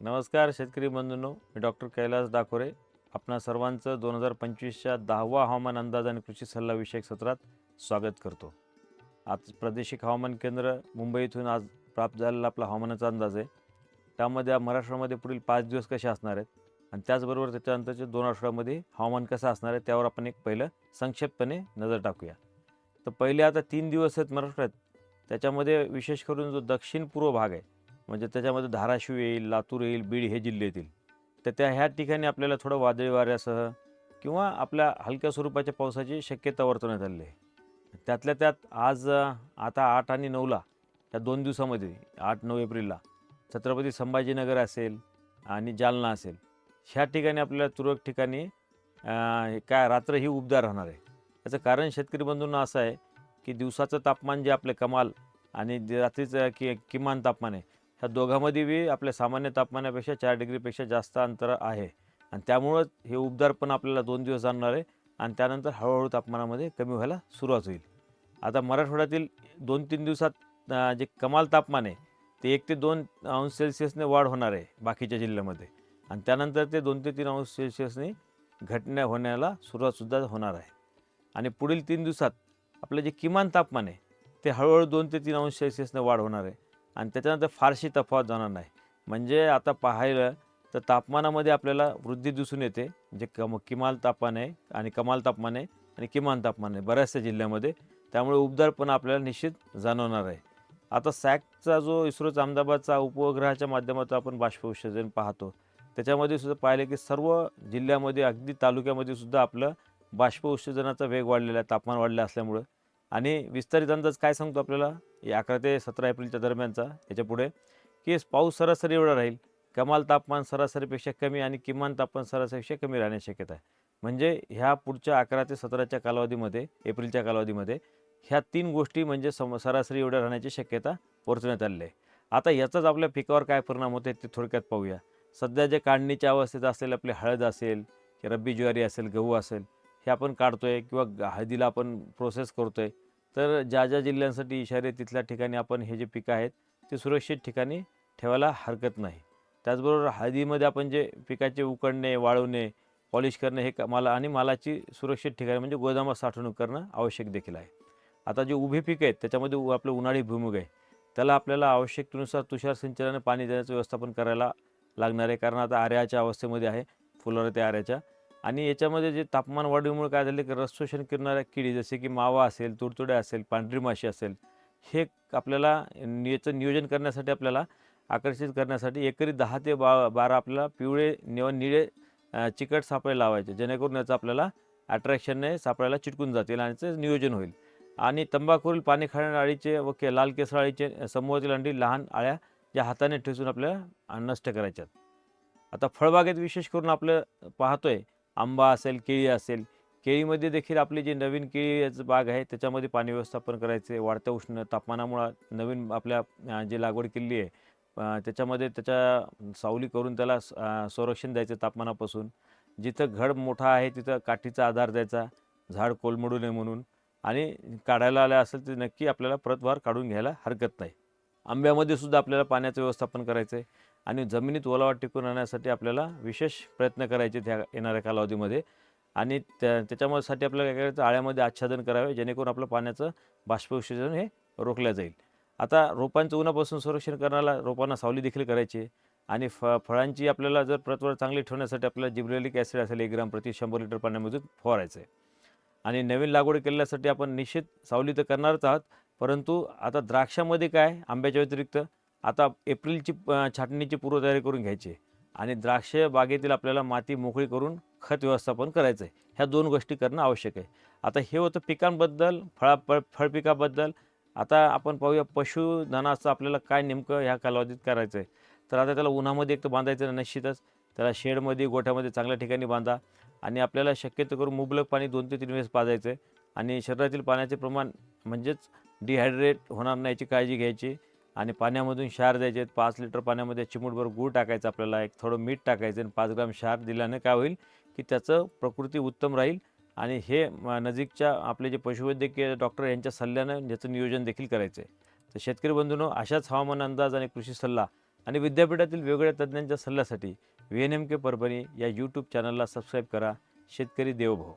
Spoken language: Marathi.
नमस्कार शेतकरी बंधूंनो मी डॉक्टर कैलास डाकोरे. आपणा सर्वांचं दोन हजार पंचवीसच्या दहावा हवामान अंदाज आणि कृषी सल्ला विषयक सत्रात स्वागत करतो. आज प्रादेशिक हवामान केंद्र मुंबईतून आज प्राप्त झालेला आपला हवामानाचा अंदाज आहे. त्यामध्ये महाराष्ट्रामध्ये पुढील पाच दिवस कसे असणार आहेत? आणि त्याचबरोबर त्याच्यानंतरचे दोन आठवड्यामध्ये हवामान कसं असणार आहे त्यावर आपण एक पहिलं संक्षिप्तपणे नजर टाकूया. तर पहिले आता तीन दिवस आहेत महाराष्ट्रात. त्याच्यामध्ये विशेष करून जो दक्षिण पूर्व भाग आहे म्हणजे त्याच्यामध्ये धाराशिव येईल लातूर येईल बीड हे जिल्हे येतील. तर त्या ह्या ठिकाणी आपल्याला थोडं वादळी वाऱ्यासह किंवा आपल्या हलक्या स्वरूपाच्या पावसाची शक्यता वर्तवण्यात आलेली आहे. त्यातल्या त्यात आज आता आठ आणि नऊला या दोन दिवसामध्ये आठ नऊ एप्रिलला छत्रपती संभाजीनगर असेल आणि जालना असेल ह्या ठिकाणी आपल्याला तुरळक ठिकाणी काय रात्र ही उबदार राहणार आहे. याचं कारण शेतकरी बंधूंना असं आहे की दिवसाचं तापमान जे आपले कमाल आणि रात्रीचं कि किमान तापमान आहे ह्या दोघांमध्ये बी आपल्या सामान्य तापमानापेक्षा चार डिग्रीपेक्षा जास्त अंतर आहे. आणि त्यामुळं हे उबदार पण आपल्याला दोन दिवस जाणणार आहे आणि त्यानंतर हळूहळू तापमानामध्ये कमी व्हायला सुरुवात होईल. आता मराठवाड्यातील दोन तीन दिवसात जे कमाल तापमान आहे ते एक ते दोन अंश सेल्सिअसने वाढ होणार आहे बाकीच्या जिल्ह्यामध्ये. आणि त्यानंतर ते दोन ते तीन अंश सेल्सिअसने घटना होण्याला सुरुवातसुद्धा होणार आहे. आणि पुढील तीन दिवसात आपलं जे किमान तापमान आहे ते हळूहळू दोन ते तीन अंश सेल्सिअसने वाढ होणार आहे. आणि त्याच्यानंतर फारशी तफावत जाणार नाही. म्हणजे आता पाहायला तर तापमानामध्ये आपल्याला वृद्धी दिसून येते. जे कम किमाल तापमान आहे आणि कमाल तापमान आहे आणि किमान तापमान आहे बऱ्याचशा जिल्ह्यामध्ये. त्यामुळे उबदारपणा आपल्याला निश्चित जाणवणार आहे. आता सॅकचा जो इस्रोचा अहमदाबादचा उपग्रहाच्या माध्यमातून आपण बाष्पविसर्जन पाहतो त्याच्यामध्ये सुद्धा पाहिलं की सर्व जिल्ह्यामध्ये अगदी तालुक्यामध्ये सुद्धा आपलं बाष्प उत्सर्जनाचा वेग वाढलेला आहे तापमान वाढलं असल्यामुळं. आणि विस्तारित अंदाज काय सांगतो आपल्याला? या अकरा ते सतरा एप्रिलच्या दरम्यानचा याच्यापुढे की पाऊस सरासरी एवढा राहील. कमाल तापमान सरासरीपेक्षा कमी आणि किमान तापमान सरासरीपेक्षा कमी राहण्याची शक्यता आहे. म्हणजे ह्या पुढच्या अकरा ते सतराच्या कालावधीमध्ये एप्रिलच्या कालावधीमध्ये ह्या तीन गोष्टी म्हणजे सम सरासरी एवढ्या राहण्याची शक्यता वर्तवण्यात आलेली आहे. आता याचाच आपल्या पिकावर काय परिणाम होते ते थोडक्यात पाहूया. सध्या जे काढणीच्या अवस्थेत असलेले आपले हळद असेल की रब्बी ज्वारी असेल गहू असेल हे आपण काढतोय किंवा ग- हळदीला आपण प्रोसेस करतोय. तर ज्या ज्या जिल्ह्यांसाठी इशारे तिथल्या ठिकाणी आपण हे जे पिकं आहेत ते सुरक्षित ठिकाणी ठेवायला हरकत नाही. त्याचबरोबर हळदीमध्ये आपण जे पिकाचे उकडणे वाळवणे पॉलिश करणे हे क- माला आणि मालाची सुरक्षित ठिकाणी म्हणजे गोदामात साठवणूक करणं आवश्यक देखील आहे. आता जे उभे पिकं आहेत त्याच्यामध्ये उ- आपलं उन्हाळी भुईमुग आहे. त्याला आपल्याला आवश्यकतेनुसार तुषार सिंचनाने पाणी देण्याचं व्यवस्थापन करायला लागणार आहे. कारण आता आर्याच्या अवस्थेमध्ये आहे फुलावर त्या आर्याच्या. आणि याच्यामध्ये जे तापमान वाढीमुळे काय झालं की रस शोषण करणाऱ्या किडी जसे की मावा असेल तुडतुडे असेल पांढरी माशी असेल हे आपल्याला याचं नियोजन करण्यासाठी आपल्याला आकर्षित करण्यासाठी एकरी दहा ते बा बारा आपल्याला पिवळे निव निळे चिकट सापळे लावायचे. जेणेकरून याचं आपल्याला अट्रॅक्शनने सापळ्याला चिटकून जातील आणि त्याचं नियोजन होईल. आणि तंबाखूवरील पाणी खाणाऱ्या अळीचे व के लाल केसर अळीचे समूहातील अंडी लहान आळ्या ज्या हाताने ठेचून आपल्याला नष्ट करायच्यात. आता फळबागेत विशेष करून आपलं पाहतोय आंबा असेल केळी असेल केळीमध्ये देखील आपली जी नवीन केळीचं बाग आहे त्याच्यामध्ये पाणी व्यवस्थापन करायचे वाढत्या उष्ण तापमानामुळं नवीन आपल्या जी लागवड केलेली आहे त्याच्यामध्ये त्याच्या सावली करून त्याला स- संरक्षण द्यायचं तापमानापासून. जिथं घड मोठा आहे तिथं काठीचा आधार द्यायचा झाड कोलमडू नये म्हणून. आणि काढायला आलं असेल तर नक्की आपल्याला प्रतवार काढून घ्यायला हरकत नाही. आंब्यामध्ये सुद्धा आपल्याला पाण्याचं व्यवस्थापन करायचं आहे आणि जमिनीत ओलावा टिकून राहण्यासाठी आपल्याला विशेष प्रयत्न करायचे त्या येणाऱ्या कालावधीमध्ये आणि त्या त्याच्यामध्ये आपल्याला काय करायचं? आळ्यामध्ये आच्छादन करावे जेणेकरून आपलं पाण्याचं बाष्पविसर्जन हे रोखलं जाईल. आता रोपांचं उन्हापासून संरक्षण करण्याला रोपांना सावली देखील करायची आहे. आणि फ फळांची आपल्याला जर प्रतवार चांगली ठेवण्यासाठी आपल्याला जिब्रेलिक ॲसिड असेल एक ग्राम प्रति शंभर लिटर पाण्यामधून फवारायचं आहे. आणि नवीन लागवड केल्यासाठी आपण निश्चित सावली तर करणारच आहात. परंतु आता द्राक्षामध्ये काय? आंब्याच्या व्यतिरिक्त आता एप्रिलची छाटणीची पूर्वतयारी करून घ्यायची आहे आणि द्राक्ष बागेतील आपल्याला माती मोकळी करून खत व्यवस्थापन करायचं आहे. ह्या दोन गोष्टी करणं आवश्यक आहे. आता हे होतं पिकांबद्दल फळा फळ फळपिकाबद्दल. आता आपण पाहूया पशुधनाचं आपल्याला काय नेमकं ह्या कालावधीत करायचं आहे. तर आता त्याला उन्हामध्ये एक तर बांधायचं निश्चितच. त्याला शेडमध्ये गोठ्यामध्ये चांगल्या ठिकाणी बांधा आणि आपल्याला शक्यतो करून मुबलक पाणी दोन ते तीन वेळेस पाजायचं आहे आणि शरीरातील पाण्याचे प्रमाण म्हणजेच डिहायड्रेट होणार नाही याची काळजी घ्यायची आणि पाण्यामधून क्षार द्यायचे आहेत. पाच लिटर पाण्यामध्ये चिमूटभर गूळ टाकायचं आपल्याला एक थोडं मीठ टाकायचं आणि पाच ग्राम क्षार दिल्याने काय होईल की त्याचं प्रकृती उत्तम राहील आणि हे नजीकच्या आपले जे पशुवैद्यकीय डॉक्टर यांच्या सल्ल्यानं याचं नियोजन देखील करायचं आहे. तर शेतकरी बंधूंनो अशाच हवामान अंदाज आणि कृषी सल्ला आणि विद्यापीठातील वेगवेगळ्या तज्ज्ञांच्या सल्ल्यासाठी V N M K Parbhani या यूट्यूब चॅनलला सबस्क्राईब करा. शेतकरी देवभाऊ